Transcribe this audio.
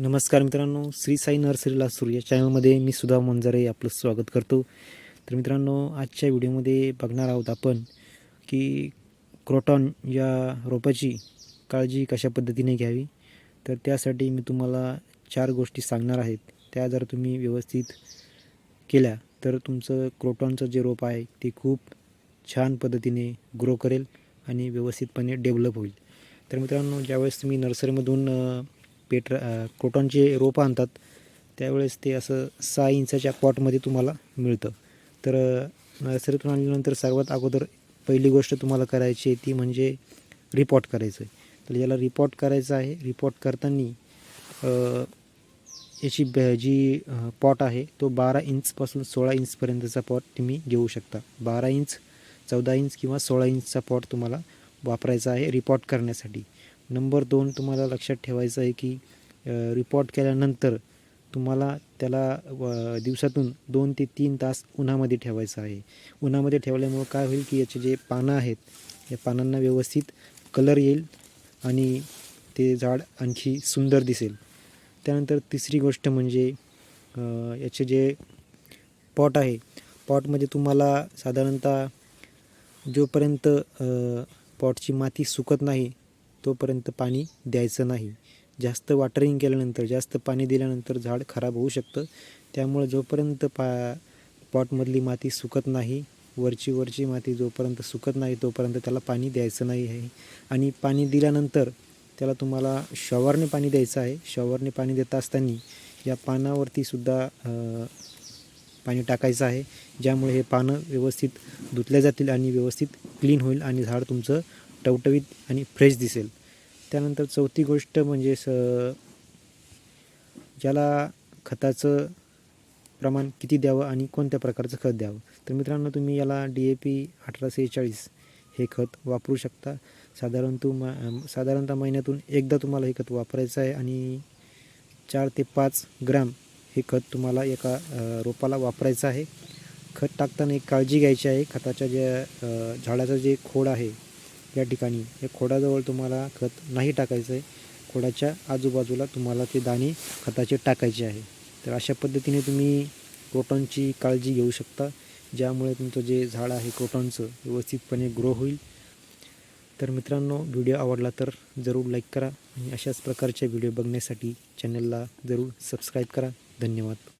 नमस्कार मित्रांनो श्री साई नर्सरीला सूर्य या चॅनलमध्ये मी सुधा मंजारे आपलं स्वागत करतो. तर मित्रांनो आजच्या व्हिडिओमध्ये बघणार आहोत आपण की क्रोटॉन या रोपाची काळजी कशा पद्धतीने घ्यावी? तर त्यासाठी मी तुम्हाला चार गोष्टी सांगणार आहेत. त्या जर तुम्ही व्यवस्थित केल्या तर तुमचं क्रोटॉनचं जे रोप आहे ते खूप छान पद्धतीने ग्रो करेल आणि व्यवस्थितपणे डेव्हलप होईल. तर मित्रांनो ज्यावेळेस तुम्ही नर्सरीमधून पेटर क्रोटॉनचे रोपं आणतात त्यावेळेस ते असं सहा इंचाच्या पॉटमध्ये तुम्हाला मिळतं. तर नर्सरीतून आणल्यानंतर सर्वात अगोदर पहिली गोष्ट तुम्हाला करायची आहे ती म्हणजे रिपोर्ट करायचं आहे. तर याला रिपोर्ट करायचं आहे रिपोर्ट करताना याची ब जी पॉट आहे तो बारा इंचपासून सोळा इंचपर्यंतचा पॉट तुम्ही घेऊ शकता. बारा इंच चौदा इंच किंवा सोळा इंचचा पॉट तुम्हाला वापरायचा आहे रिपोर्ट करण्यासाठी. नंबर दोन तुम्हाला लक्षात ठेवायचं आहे की रिपोर्ट केल्यानंतर तुम्हाला त्याला दिवसातून दोन ते तीन तास उन्हामध्ये ठेवायचं आहे. उन्हामध्ये ठेवल्यामुळं काय होईल की याचे जे पानं आहेत या पानांना व्यवस्थित कलर येईल आणि ते झाड आणखी सुंदर दिसेल. त्यानंतर तिसरी गोष्ट म्हणजे याचे जे पॉट आहे पॉटमध्ये तुम्हाला साधारणतः जोपर्यंत पॉटची माती सुकत नाही तोपर्यंत पाणी द्यायचं नाही. जास्त वॉटरिंग केल्यानंतर जास्त पाणी दिल्यानंतर झाड खराब होऊ शकतं. त्यामुळे जोपर्यंत पा पॉटमधली माती सुकत नाही वरची वरची माती जोपर्यंत सुकत नाही तोपर्यंत त्याला पाणी द्यायचं नाही आहे. आणि पाणी दिल्यानंतर त्याला तुम्हाला शॉवरने पाणी द्यायचं आहे. शॉवरने पाणी देत असताना या पानावरती सुद्धा पाणी टाकायचं आहे. ज्यामुळे हे पानं व्यवस्थित धुतल्या जातील आणि व्यवस्थित क्लीन होईल आणि झाड तुमचं टवटवीत आणि फ्रेश दिसेल. त्यानंतर चौथी गोष्ट म्हणजे स ज्याला खताचं प्रमाण किती द्यावं आणि कोणत्या प्रकारचं खत द्यावं. तर मित्रांनो तुम्ही याला डी ए पी अठरा सेहेचाळीस हे खत वापरू शकता. साधारण तुम साधारणतः महिन्यातून एकदा तुम्हाला हे खत वापरायचं आहे आणि चार ते पाच ग्राम हे खत तुम्हाला एका रोपाला वापरायचं आहे. खत टाकताना एक काळजी घ्यायची आहे. खताच्या ज्या झाडाचं जे खोड आहे या ठिकाणी. या खोडाजवळ तुम्हाला खत नाही टाकायचं आहे. खोडाच्या आजूबाजूला तुम्हाला ते दाणे खताचे टाकायचे आहे. तर अशा पद्धतीने तुम्ही क्रोटॉनची काळजी घेऊ शकता ज्यामुळे तुमचं जे झाड आहे क्रोटॉनचं व्यवस्थितपणे ग्रो होईल. तर मित्रांनो व्हिडिओ आवडला तर जरूर लाईक करा आणि अशाच प्रकारचे व्हिडिओ बघण्यासाठी चॅनलला जरूर सबस्क्राईब करा. धन्यवाद.